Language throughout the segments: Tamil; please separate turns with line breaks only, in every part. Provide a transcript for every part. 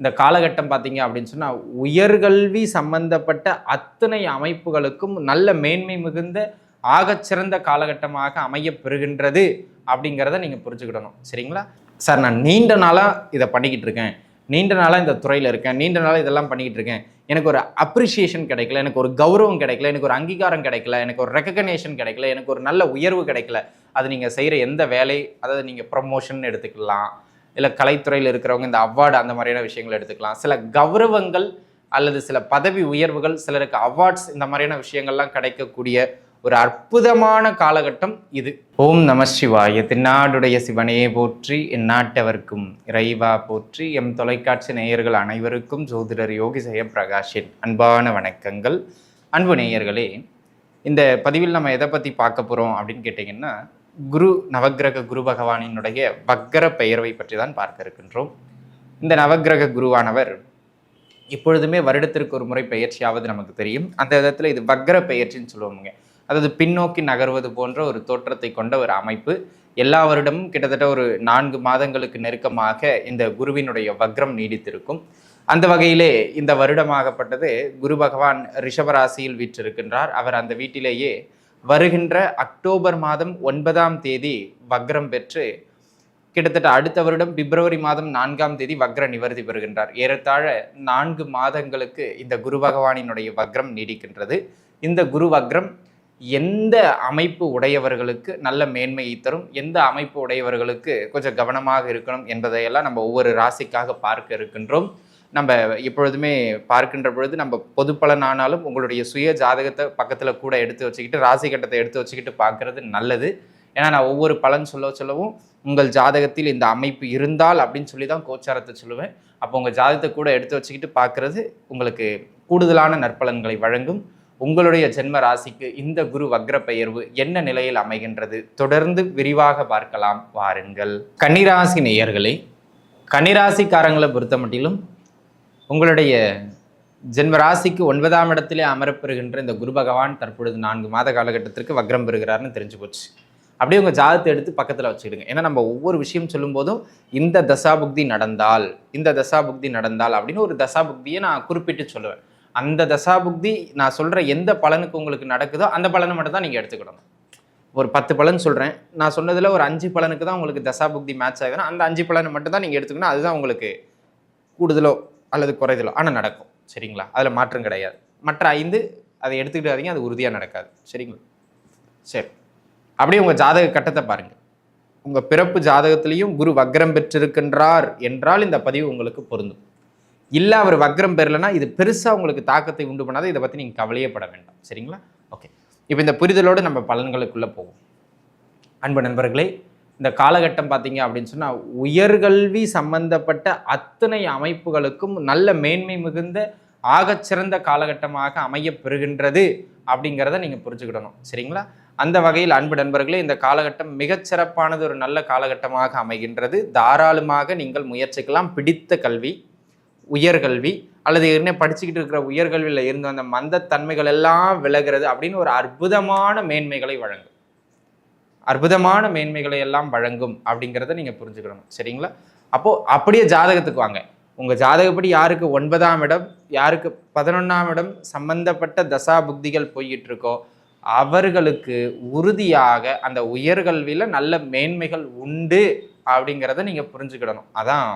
இந்த காலகட்டம் பார்த்தீங்க அப்படின்னு சொன்னால் உயர்கல்வி சம்பந்தப்பட்ட அத்தனை அமைப்புகளுக்கும் நல்ல மேன்மை மிகுந்த ஆகச்சிறந்த காலகட்டமாக அமைய பெறுகின்றது அப்படிங்கிறத நீங்கள் புரிஞ்சுக்கிடணும். சரிங்களா? சார் நான் நீண்ட நாளாக இதை பண்ணிக்கிட்டு இருக்கேன். நீண்ட நாளாக இந்த துறையில் இருக்கேன். நீண்ட நாளாக இதெல்லாம் பண்ணிக்கிட்டு இருக்கேன். எனக்கு ஒரு அப்ரிஷியேஷன் கிடைக்கல எனக்கு ஒரு கௌரவம் கிடைக்கல எனக்கு ஒரு அங்கீகாரம் கிடைக்கல எனக்கு ஒரு ரெக்கக்னேஷன் கிடைக்கல எனக்கு ஒரு நல்ல உயர்வு கிடைக்கல. அது நீங்கள் செய்கிற எந்த வேலை அதாவது நீங்கள் ப்ரமோஷன் எடுத்துக்கலாம். இல்லை கலைத்துறையில் இருக்கிறவங்க இந்த அவார்டு அந்த மாதிரியான விஷயங்கள் எடுத்துக்கலாம். சில கௌரவங்கள் அல்லது சில பதவி உயர்வுகள் சிலருக்கு அவார்ட்ஸ் இந்த மாதிரியான விஷயங்கள்லாம் கிடைக்கக்கூடிய ஒரு அற்புதமான காலகட்டம் இது. ஓம் நம சிவாய. திருநாடுடைய சிவனையே போற்றி இந்நாட்டவர்க்கும் இறைவா போற்றி எம் தொலைக்காட்சி நேயர்கள் அனைவருக்கும் ஜோதிடர் யோகி பிரகாஷின் அன்பான வணக்கங்கள். அன்பு நேயர்களே இந்த பதிவில் நம்ம எதை பற்றி பார்க்க போகிறோம் அப்படின்னு கேட்டிங்கன்னா குரு நவக்கிரக குரு பகவானினுடைய வக்கர பெயர்வை பற்றி தான் பார்க்க இருக்கின்றோம். இந்த நவக்கிரக குருவானவர் இப்பொழுதுமே வருடத்திற்கு ஒரு முறை பெயர்ச்சியாவது நமக்கு தெரியும். அந்த விதத்தில் இது வக்கர பெயர்ச்சின்னு சொல்லுவோமுங்க. அதாவது பின்னோக்கி நகர்வது போன்ற ஒரு தோற்றத்தை கொண்ட ஒரு அமைப்பு. எல்லா வருடமும் கிட்டத்தட்ட ஒரு நான்கு மாதங்களுக்கு நெருக்கமாக இந்த குருவினுடைய வக்ரம் நீடித்திருக்கும். அந்த வகையிலே இந்த வருடமாகப்பட்டது குரு பகவான் ரிஷபராசியில் வீற்றிருக்கின்றார். அவர் அந்த வீட்டிலேயே வருகின்ற அக்டோபர் மாதம் ஒன்பதாம் தேதி வக்ரம் பெற்று கிட்டத்தட்ட அடுத்த வருடம் பிப்ரவரி மாதம் நான்காம் தேதி வக்ர நிவர்த்தி பெறுகின்றார். ஏறத்தாழ நான்கு மாதங்களுக்கு இந்த குரு பகவானினுடைய வக்ரம் நீடிக்கின்றது. இந்த குரு வக்ரம் எந்த அமைப்பு உடையவர்களுக்கு நல்ல மேன்மையை தரும் எந்த அமைப்பு உடையவர்களுக்கு கொஞ்சம் கவனமாக இருக்கணும் என்பதையெல்லாம் நம்ம ஒவ்வொரு ராசிக்காக பார்க்க இருக்கின்றோம். நம்ம எப்பொழுதுமே பார்க்கின்ற பொழுது நம்ம பொது ஆனாலும் உங்களுடைய சுய ஜாதகத்தை பக்கத்தில் கூட எடுத்து வச்சுக்கிட்டு ராசி கட்டத்தை எடுத்து வச்சுக்கிட்டு பார்க்கறது நல்லது. ஏன்னா நான் ஒவ்வொரு பலன் சொல்ல சொல்லவும் உங்கள் ஜாதகத்தில் இந்த அமைப்பு இருந்தால் அப்படின்னு சொல்லி தான் கோச்சாரத்தை சொல்லுவேன். அப்போ உங்கள் ஜாதகத்தை கூட எடுத்து வச்சுக்கிட்டு பார்க்கறது உங்களுக்கு கூடுதலான நற்பலன்களை வழங்கும். உங்களுடைய ஜென்ம ராசிக்கு இந்த குரு வக்ர பெயர்வு என்ன நிலையில் அமைகின்றது தொடர்ந்து விரிவாக பார்க்கலாம் வாருங்கள். கன்னிராசி நேயர்களே கன்னிராசிக்காரங்களை பொறுத்த மட்டிலும் உங்களுடைய ஜென்ம ராசிக்கு ஒன்பதாம் இடத்திலே அமரப்பெறுகின்ற இந்த குரு பகவான் தற்பொழுது நான்கு மாத காலகட்டத்திற்கு வக்ரம் பெறுகிறார்னு தெரிஞ்சு போச்சு. அப்படியே உங்கள் ஜாதத்தை எடுத்து பக்கத்தில் வச்சுக்கிடுங்க. ஏன்னா நம்ம ஒவ்வொரு விஷயம் சொல்லும்போதும் இந்த தசாபுக்தி நடந்தால் இந்த தசாபுக்தி நடந்தால் அப்படின்னு ஒரு தசாபுக்தியை நான் குறிப்பிட்டு சொல்லுவேன். அந்த தசாபுக்தி நான் சொல்கிற எந்த பலனுக்கு உங்களுக்கு நடக்குதோ அந்த பலனை மட்டும் தான் நீங்கள் எடுத்துக்கிடணும். ஒரு பத்து பலன் சொல்கிறேன் நான் சொன்னதில் ஒரு அஞ்சு பலனுக்கு தான் உங்களுக்கு தசாபுக்தி மேட்ச் ஆகுதுன்னா அந்த அஞ்சு பலனை மட்டும் தான் நீங்கள் எடுத்துக்கணும். அதுதான் உங்களுக்கு கூடுதலோ அல்லது குறைதலோ. ஆனால் நடக்கும். சரிங்களா? அதில் மாற்றம் கிடையாது. மற்ற ஐந்து அதை எடுத்துக்கிட்டாதீங்க அது உறுதியாக நடக்காது. சரிங்களா? சரி. அப்படியே உங்கள் ஜாதக கட்டத்தை பாருங்கள் உங்கள் பிறப்பு ஜாதகத்திலையும் குரு வக்ரம் பெற்றிருக்கின்றார் என்றால் இந்த பதிவு உங்களுக்கு பொருந்தும். இல்லை அவர் வக்ரம் பெறலைன்னா இது பெருசாக உங்களுக்கு தாக்கத்தை உண்டு பண்ணாத. இதை பற்றி நீங்கள் கவலையே பட வேண்டாம். சரிங்களா? ஓகே. இப்போ இந்த புரிதலோடு நம்ம பலன்களுக்குள்ளே போவோம். அன்பு நண்பர்களே இந்த காலகட்டம் பார்த்தீங்க அப்படின்னு சொன்னால் உயர்கல்வி சம்பந்தப்பட்ட அத்தனை அமைப்புகளுக்கும் நல்ல மேன்மை மிகுந்த ஆகச்சிறந்த காலகட்டமாக அமையப்பெறுகின்றது அப்படிங்கிறத நீங்கள் புரிஞ்சுக்கிடணும். சரிங்களா? அந்த வகையில் அன்பு நண்பர்களே இந்த காலகட்டம் மிகச்சிறப்பானது ஒரு நல்ல காலகட்டமாக அமைகின்றது. தாராளமாக நீங்கள் முயற்சிக்கலாம். பிடித்த கல்வி உயர்கல்வி அல்லது ஏற்கனவே படிச்சுக்கிட்டு இருக்கிற உயர்கல்வியில் இருந்த அந்த மந்தத்தன்மைகள் எல்லாம் விலகிறது அப்படின்னு ஒரு அற்புதமான மேன்மைகளை வழங்கும். அற்புதமான மேன்மைகளை எல்லாம் வழங்கும் அப்படிங்கிறத நீங்கள் புரிஞ்சுக்கணும். சரிங்களா? அப்போது அப்படியே ஜாதகத்துக்கு வாங்க. உங்கள் ஜாதகப்படி யாருக்கு ஒன்பதாம் இடம் யாருக்கு பதினொன்றாம் இடம் சம்பந்தப்பட்ட தசா புக்திகள் போய்கிட்டு இருக்கோ அவர்களுக்கு உறுதியாக அந்த உயர்கல்வியில் நல்ல மேன்மைகள் உண்டு அப்படிங்கிறத நீங்கள் புரிஞ்சுக்கிடணும். அதான்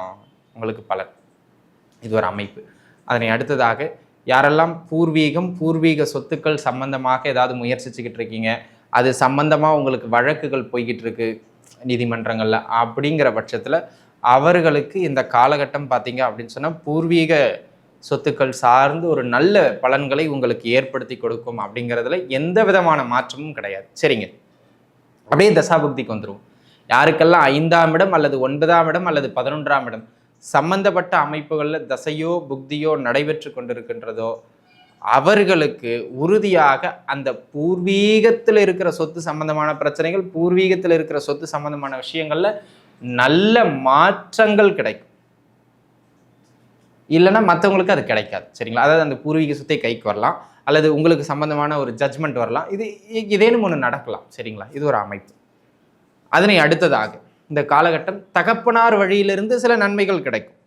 உங்களுக்கு பலன். இது ஒரு அமைப்பு. அதனை அடுத்ததாக யாரெல்லாம் பூர்வீகம் பூர்வீக சொத்துக்கள் சம்பந்தமாக ஏதாவது முயற்சிச்சுக்கிட்டு இருக்கீங்க அது சம்பந்தமாக உங்களுக்கு வழக்குகள் போய்கிட்டு இருக்கு நீதிமன்றங்களில். அப்படிங்கிற பட்சத்தில் அவர்களுக்கு இந்த காலகட்டம் பார்த்தீங்க அப்படின்னு சொன்னால் பூர்வீக சொத்துக்கள் சார்ந்து ஒரு நல்ல பலன்களை உங்களுக்கு ஏற்படுத்தி கொடுக்கும் அப்படிங்கிறதுல எந்த விதமான மாற்றமும் கிடையாது. சரிங்க. அப்படியே தசாபுக்திக்கு வந்துடும் யாருக்கெல்லாம் ஐந்தாம் இடம் அல்லது ஒன்பதாம் இடம் அல்லது பதினொன்றாம் இடம் சம்பந்தப்பட்ட அமைப்புகளில் தசையோ புக்தியோ நடைபெற்று கொண்டிருக்கின்றதோ அவர்களுக்கு உறுதியாக அந்த பூர்வீகத்தில் இருக்கிற சொத்து சம்பந்தமான பிரச்சனைகள் பூர்வீகத்தில் இருக்கிற சொத்து சம்பந்தமான விஷயங்களில் நல்ல மாற்றங்கள் கிடைக்கும். இல்லைன்னா மற்றவங்களுக்கு அது கிடைக்காது. சரிங்களா? அதாவது அந்த பூர்வீக சொத்தை கைக்கு வரலாம். அல்லது உங்களுக்கு சம்பந்தமான ஒரு ஜட்ஜ்மெண்ட் வரலாம். இது இதேனும் ஒன்று நடக்கலாம். சரிங்களா? இது ஒரு அமைப்பு. அதனை அடுத்ததாக இந்த காலகட்டம் தகப்பனார் வழியிலிருந்து சில நன்மைகள் கிடைக்கும்.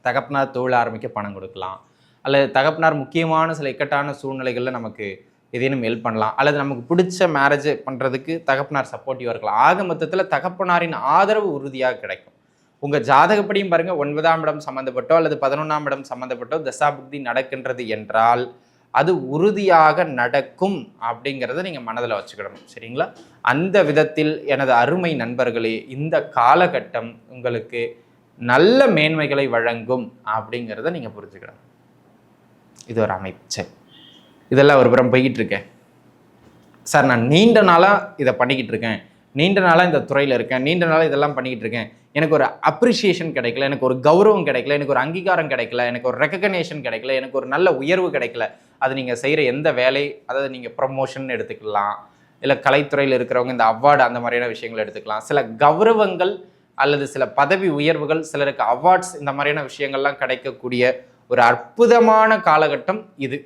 தகப்பனார் தொழில் ஆரம்பிக்க பணம் கொடுக்கலாம். அல்லது தகப்பனார் முக்கியமான சில இக்கட்டான சூழ்நிலைகளில் நமக்கு எதேனும் ஹெல்ப் பண்ணலாம். அல்லது நமக்கு பிடிச்ச மேரேஜ் பண்ணுறதுக்கு தகப்பனார் சப்போர்ட்டிவாக இருக்கலாம். ஆக மொத்தத்தில் தகப்பனாரின் ஆதரவு உறுதியாக கிடைக்கும். உங்கள் ஜாதகப்படியும் பாருங்கள் ஒன்பதாம் இடம் சம்மந்தப்பட்டோ அல்லது பதினொன்றாம் இடம் சம்மந்தப்பட்டோ தசாபுக்தி நடக்கின்றது என்றால் அது உறுதியாக நடக்கும் அப்படிங்கிறத நீங்கள் மனதில் வச்சுக்கிடணும். சரிங்களா? அந்த விதத்தில் எனது அருமை நண்பர்களே இந்த காலகட்டம் உங்களுக்கு நல்ல மேன்மைகளை வழங்கும் அப்படிங்கிறத நீங்கள் புரிஞ்சுக்கிடணும். இது ஒரு அமைப்பு. சரி இதெல்லாம் ஒரு புறம் போய்கிட்டு இருக்கேன் சார் நான் நீண்ட நாளாக இதை பண்ணிக்கிட்டு இருக்கேன் நீண்ட நாளாக இந்த துறையில் இருக்கேன். நீண்ட நாளாக இதெல்லாம் பண்ணிக்கிட்டு இருக்கேன் எனக்கு ஒரு அப்ரிஷியேஷன் கிடைக்கல. எனக்கு ஒரு கௌரவம் கிடைக்கல. எனக்கு ஒரு அங்கீகாரம் கிடைக்கல. எனக்கு ஒரு ரெக்கக்னேஷன் கிடைக்கல. எனக்கு ஒரு நல்ல உயர்வு கிடைக்கல. அது நீங்கள் செய்கிற எந்த வேலை அதாவது நீங்கள் ப்ரமோஷன் எடுத்துக்கலாம். இல்லை கலைத்துறையில் இருக்கிறவங்க இந்த அவார்டு அந்த மாதிரியான விஷயங்கள் எடுத்துக்கலாம். சில கௌரவங்கள் அல்லது சில பதவி உயர்வுகள் சிலருக்கு அவார்ட்ஸ் இந்த மாதிரியான விஷயங்கள்லாம் கிடைக்கக்கூடிய ஒரு அற்புதமான காலகட்டம் இது.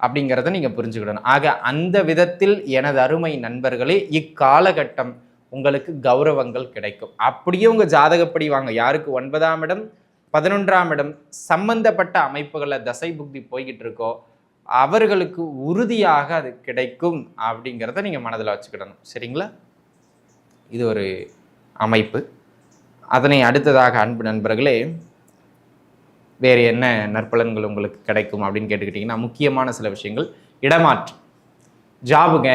அப்படிங்கிறத நீங்கள் புரிஞ்சுக்கிடணும். ஆக அந்த விதத்தில் எனது அருமை நண்பர்களே இக்காலகட்டம் உங்களுக்கு கௌரவங்கள் கிடைக்கும். அப்படியே உங்கள் ஜாதகப்படி வாங்க. யாருக்கு ஒன்பதாம் இடம் பதினொன்றாம் இடம் சம்பந்தப்பட்ட அமைப்புகளில் தசை புக்தி போய்கிட்டு இருக்கோ அவர்களுக்கு உறுதியாக அது கிடைக்கும் அப்படிங்கிறத நீங்கள் மனதில் வச்சுக்கிடணும். சரிங்களா? இது ஒரு அமைப்பு. அதனை அடுத்ததாக அன்பு நண்பர்களே வேறு என்ன நற்பலன்கள் உங்களுக்கு கிடைக்கும் அப்படின்னு கேட்டுக்கிட்டிங்கன்னா முக்கியமான சில விஷயங்கள். இடமாற்றம். ஜாபுங்க.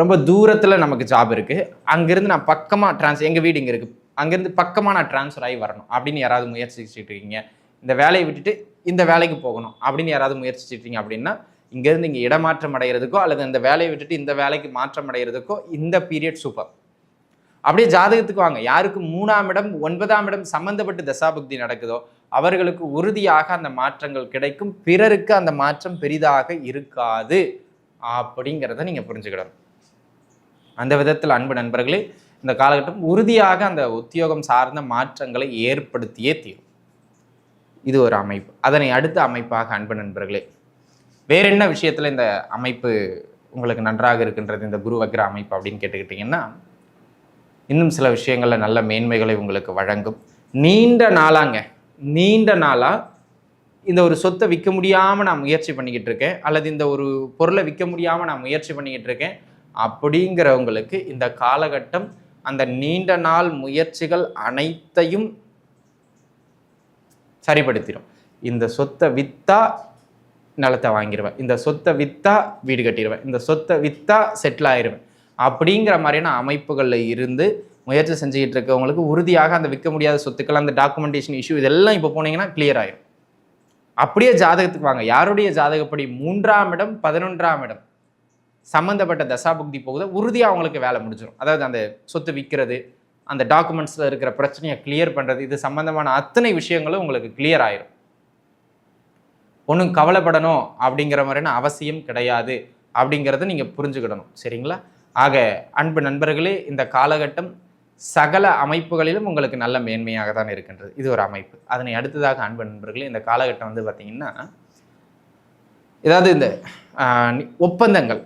ரொம்ப தூரத்தில் நமக்கு ஜாப் இருக்குது அங்கேருந்து நான் பக்கமாக ட்ரான்ஸ் எங்கள் வீடு இங்கே இருக்குது அங்கேருந்து பக்கமாக நான் ட்ரான்ஸ்ஃபர் ஆகி வரணும் அப்படின்னு யாராவது முயற்சிச்சுட்டு இருக்கீங்க. இந்த வேலையை விட்டுட்டு இந்த வேலைக்கு போகணும் அப்படின்னு யாராவது முயற்சிச்சுட்டு இருக்கீங்க அப்படின்னா இங்கேருந்து இங்கே இடமாற்றம் அடைகிறதுக்கோ அல்லது இந்த வேலையை விட்டுட்டு இந்த வேலைக்கு மாற்றம் அடைகிறதுக்கோ இந்த பீரியட் சூப்பர் அப்படியே ஜாதகத்துக்கு வாங்க. யாருக்கு மூணாம் இடம் ஒன்பதாம் இடம் சம்மந்தப்பட்டு தசாபக்தி நடக்குதோ அவர்களுக்கு உறுதியாக அந்த மாற்றங்கள் கிடைக்கும். பிறருக்கு அந்த மாற்றம் பெரிதாக இருக்காது. அப்படிங்கிறத நீங்கள் புரிஞ்சுக்கிடணும். அந்த விதத்தில் அன்பு நண்பர்களே இந்த காலகட்டம் உறுதியாக அந்த உத்தியோகம் சார்ந்த மாற்றங்களை ஏற்படுத்தியே தீரும். இது ஒரு அமைப்பு. அதனை அடுத்த அமைப்பாக அன்பு நண்பர்களே வேற என்ன விஷயத்தில் இந்த அமைப்பு உங்களுக்கு நன்றாக இருக்கின்றது இந்த குரு வக்ர அமைப்பு அப்படின்னு கேட்டுக்கிட்டிங்கன்னா இன்னும் சில விஷயங்களில் நல்ல மேன்மைகளை உங்களுக்கு வழங்கும். நீண்ட நாளாங்க. நீண்ட நாளாக இந்த ஒரு சொத்தை விற்க முடியாமல் நான் முயற்சி பண்ணிக்கிட்டு இருக்கேன் அல்லது இந்த ஒரு பொருளை விற்க முடியாமல் நான் முயற்சி பண்ணிக்கிட்டு இருக்கேன் அப்படிங்கிறவங்களுக்கு இந்த காலகட்டம் அந்த நீண்ட நாள் முயற்சிகள் அனைத்தையும் சரிப்படுத்திடும் இந்த சொத்தை விற்றா நிலத்தை வாங்கிடுவேன் இந்த சொத்தை விற்றா வீடு கட்டிடுவேன் இந்த சொத்தை விற்றா செட்டில் ஆயிடுவேன் அப்படிங்கிற மாதிரியான அமைப்புகளில் இருந்து முயற்சி செஞ்சுக்கிட்டு இருக்கவங்களுக்கு உறுதியாக அந்த விற்க முடியாத சொத்துக்கள் அந்த டாக்குமெண்டேஷன் இஷ்யூ இதெல்லாம் இப்போ போனீங்கன்னா கிளியர் ஆயிடும் அப்படியே ஜாதகத்துக்கு வாங்க. யாருடைய ஜாதகப்படி மூன்றாம் இடம் பதினொன்றாம் இடம் சம்மந்தப்பட்ட தசாபுக்தி போகுதோ உறுதியாக அவங்களுக்கு வேலை முடிஞ்சிடும் அதாவது அந்த சொத்து விற்கிறது அந்த டாக்குமெண்ட்ஸில் இருக்கிற பிரச்சனையை கிளியர் பண்ணுறது இது சம்மந்தமான அத்தனை விஷயங்களும் உங்களுக்கு கிளியர் ஆயிரும். ஒன்றும் கவலைப்படணும் அப்படிங்கிற மாதிரியான அவசியம் கிடையாது அப்படிங்கிறத நீங்கள் புரிஞ்சுக்கிடணும். சரிங்களா? ஆக அன்பு நண்பர்களே இந்த காலகட்டம் சகல அமைப்புகளிலும் உங்களுக்கு நல்ல மேன்மையாக தான் இருக்கின்றது. இது ஒரு அமைப்பு. அதனை அடுத்ததாக அன்பு நண்பர்களே இந்த காலகட்டம் வந்து பார்த்தீங்கன்னா ஏதாவது இந்த ஒப்பந்தங்கள்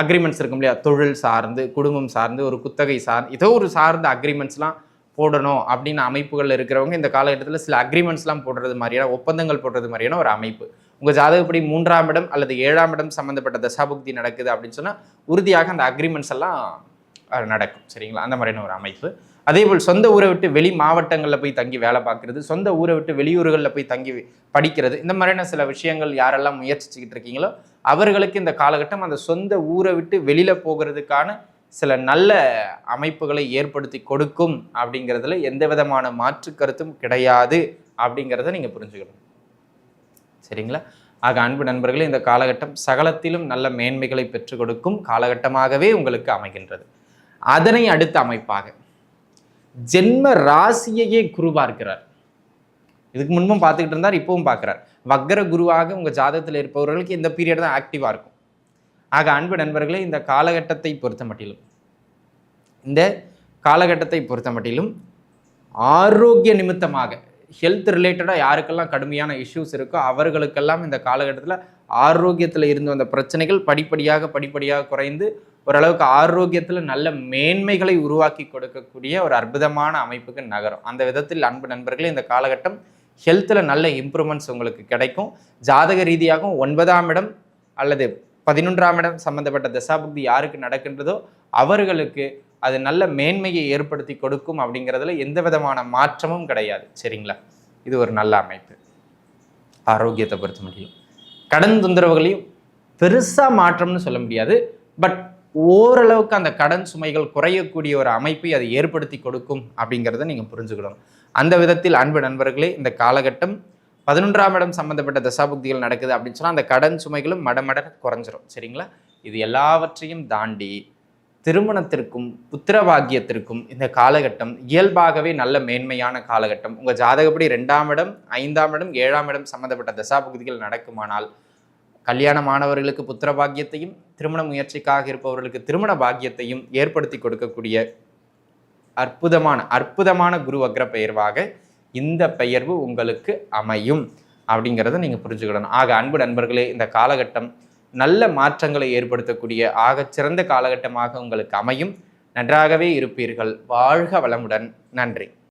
அக்ரிமெண்ட்ஸ் இருக்கும் இல்லையா? தொழில் சார்ந்து குடும்பம் சார்ந்து ஒரு குத்தகை சார்ந்து ஏதோ ஒரு சார்ந்த அக்ரிமெண்ட்ஸ்லாம் போடணும் அப்படின்னு அமைப்புகளில் இருக்கிறவங்க இந்த காலகட்டத்தில் சில அக்ரிமெண்ட்ஸ்லாம் போடுறது மாதிரியான ஒப்பந்தங்கள் போடுறது மாதிரியான ஒரு அமைப்பு. உங்கள் ஜாதகப்படி மூன்றாம் இடம் அல்லது ஏழாம் இடம் சம்மந்தப்பட்ட தசாபுக்தி நடக்குது அப்படின்னு சொன்னால் உறுதியாக அந்த அக்ரிமெண்ட்ஸ் எல்லாம் நடக்கும் சரிங்களா? அந்த மாதிரியான ஒரு அமைப்பு. அதே போல் சொந்த ஊரை விட்டு வெளி மாவட்டங்களில் போய் தங்கி வேலை பார்க்குறது சொந்த ஊரை விட்டு வெளியூர்களில் போய் தங்கி படிக்கிறது இந்த மாதிரியான சில விஷயங்கள் யாரெல்லாம் முயற்சிச்சுக்கிட்டு இருக்கீங்களோ அவர்களுக்கு இந்த காலகட்டம் அந்த சொந்த ஊரை விட்டு வெளியில் போகிறதுக்கான சில நல்ல அமைப்புகளை ஏற்படுத்தி கொடுக்கும் அப்படிங்கிறதுல எந்த விதமான மாற்று கருத்தும் கிடையாது அப்படிங்கிறத நீங்கள் புரிஞ்சுக்கணும். சரிங்களா? ஆக அன்பு நண்பர்களே இந்த காலகட்டம் சகலத்திலும் நல்ல மேன்மைகளை பெற்றுக் கொடுக்கும் காலகட்டமாகவே உங்களுக்கு அமைகின்றது. அதனை அடுத்த அமைப்பாக. ஜென்ம ராசியையே குரு பார்க்கிறார். இதுக்கு முன்பும் பார்த்துக்கிட்டு இருந்தார் இப்பவும் பார்க்குறார். வக்கர குருவாக உங்கள் ஜாதகத்தில் இருப்பவர்களுக்கு இந்த பீரியட் தான் ஆக்டிவாக இருக்கும். ஆக அன்பு நண்பர்களே இந்த காலகட்டத்தை பொறுத்த மட்டிலும் இந்த காலகட்டத்தை பொறுத்த மட்டிலும் ஆரோக்கிய நிமித்தமாக ஹெல்த் ரிலேட்டடாக யாருக்கெல்லாம் கடுமையான இஷ்யூஸ் இருக்கோ அவர்களுக்கெல்லாம் இந்த காலகட்டத்தில் ஆரோக்கியத்தில் இருந்து வந்த பிரச்சனைகள் படிப்படியாக படிப்படியாக குறைந்து ஓரளவுக்கு ஆரோக்கியத்தில் நல்ல மேன்மைகளை உருவாக்கி கொடுக்கக்கூடிய ஒரு அற்புதமான அமைப்புக்கு நகரும். அந்த விதத்தில் அன்பு நண்பர்களே இந்த காலகட்டம் ஹெல்த்தில் நல்ல இம்ப்ரூவ்மெண்ட்ஸ் உங்களுக்கு கிடைக்கும். ஜாதக ரீதியாகவும் ஒன்பதாம் இடம் அல்லது பதினொன்றாம் இடம் சம்பந்தப்பட்ட தசாபுக்தி யாருக்கு நடக்கின்றதோ அவர்களுக்கு அது நல்ல மேன்மையை ஏற்படுத்தி கொடுக்கும் அப்படிங்கிறதுல எந்த விதமான மாற்றமும் கிடையாது. சரிங்களா? இது ஒரு நல்ல அமைப்பு. ஆரோக்கியத்தை பொறுத்த முடியும் கடன் தொந்தரவுகளையும் பெருசாக மாற்றம்னு சொல்ல முடியாது. பட் ஓரளவுக்கு அந்த கடன் சுமைகள் குறையக்கூடிய ஒரு அமைப்பை அது ஏற்படுத்தி கொடுக்கும் அப்படிங்கிறத நீங்கள் புரிஞ்சுக்கணும். அந்த விதத்தில் அன்பு நண்பர்களே இந்த காலகட்டம் பதினொன்றாம் இடம் சம்பந்தப்பட்ட தசாபுக்திகள் நடக்குது அப்படின்னு சொன்னால் அந்த கடன் சுமைகளும் மடமட குறைஞ்சிரும். சரிங்களா? இது எல்லாவற்றையும் தாண்டி திருமணத்திற்கும் புத்திரபாகியத்திற்கும் இந்த காலகட்டம் இயல்பாகவே நல்ல மேன்மையான காலகட்டம். உங்கள் ஜாதகப்படி ரெண்டாம் இடம் ஐந்தாம் இடம் ஏழாம் இடம் சம்பந்தப்பட்ட தசாபுக்திகள் நடக்குமானால் கல்யாண மாணவர்களுக்கு புத்திர பாக்கியத்தையும் திருமண முயற்சிக்காக இருப்பவர்களுக்கு திருமண பாக்கியத்தையும் ஏற்படுத்தி கொடுக்கக்கூடிய அற்புதமான அற்புதமான குரு வக்ர பெயர்வாக இந்த பெயர்வு உங்களுக்கு அமையும். அப்படிங்கிறத நீங்கள் புரிஞ்சுக்கிடணும். ஆக அன்பு நண்பர்களே இந்த காலகட்டம் நல்ல மாற்றங்களை ஏற்படுத்தக்கூடிய ஆகச்சிறந்த காலகட்டமாக உங்களுக்கு அமையும். நன்றாகவே இருப்பீர்கள். வாழ்க வளமுடன். நன்றி.